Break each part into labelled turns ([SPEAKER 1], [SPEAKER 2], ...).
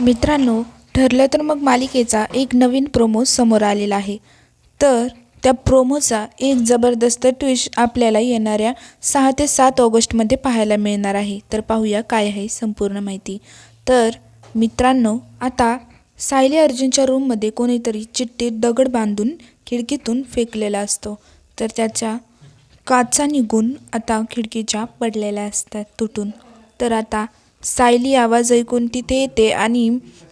[SPEAKER 1] मित्रांनो ठरलं तर मग मालिकेचा एक नवीन प्रोमो समोर आलेला आहे. तर त्या प्रोमोचा एक जबरदस्त ट्विस्ट आपल्याला येणाऱ्या सहा ते सात ऑगस्टमध्ये पाहायला मिळणार आहे. तर पाहूया काय आहे संपूर्ण माहिती. तर मित्रांनो आता सायली अर्जुनच्या रूममध्ये कोणीतरी चिठ्ठीत दगड बांधून खिडकीतून फेकलेला असतो. तर त्याच्या काचा निघून आता खिडकीच्या पडलेल्या असतात तुटून. तर आता सायली आवाज ऐकून तिथे येते आणि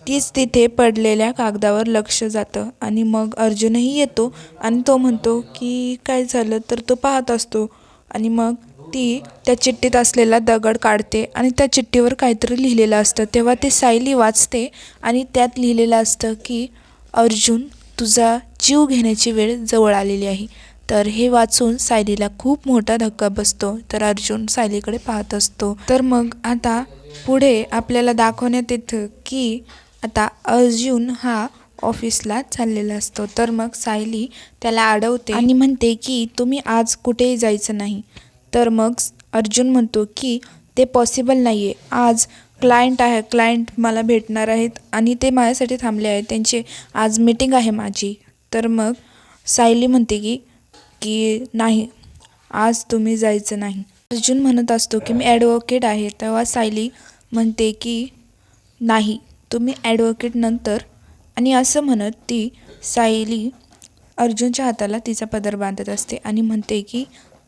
[SPEAKER 1] तीच तिथे पडलेल्या कागदावर लक्ष जातं. आणि मग अर्जुनही येतो आणि तो म्हणतो की काय झालं? तर तो पाहत असतो. आणि मग ती त्या चिठ्ठीत असलेला दगड काढते आणि त्या चिठ्ठीवर काहीतरी लिहिलेलं असतं. तेव्हा ते सायली वाचते आणि त्यात लिहिलेलं असतं की अर्जुन तुझा जीव घेण्याची वेळ जवळ आलेली आहे. तर हे वाचून सायलीला खूप मोठा धक्का बसतो तर अर्जुन सायलीकडे पाहत असतो. तर मग आता पुढे आपल्याला दाखवण्यात येतं की आता अर्जुन हा ऑफिसला चाललेला असतो. तर मग सायली त्याला अडवते आणि म्हणते की तुम्ही आज कुठेही जायचं नाही. तर मग अर्जुन म्हणतो की ते पॉसिबल नाही आहे आज क्लायंट आहे क्लायंट मला भेटणार आहेत आणि ते माझ्यासाठी थांबले आहेत. त्यांची आज मीटिंग आहे माझी. तर मग सायली म्हणते की की नाही आज तुम्ही जायचं नाही. अर्जुन म्हणत असतो की मी ॲडव्होकेट आहे. तेव्हा सायली म्हणते की नाही तुम्ही ॲडव्होकेट नंतर. आणि असं म्हणत ती सायली अर्जुनच्या हाताला तिचा पदर बांधत असते आणि म्हणते की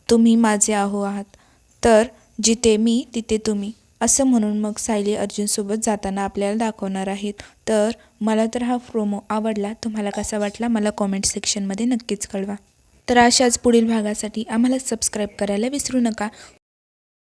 [SPEAKER 1] तुम्ही माझे आहो आहात तर जिथे मी तिथे तुम्ही. असं म्हणून मग सायली अर्जुनसोबत जाताना आपल्याला दाखवणार आहेत. तर मला तर हा प्रोमो आवडला. तुम्हाला कसा वाटला? मला कॉमेंट सेक्शनमध्ये नक्कीच कळवा. तर अशाच पुढील भागासाठी आम्हाला सबस्क्राईब करायला विसरू नका.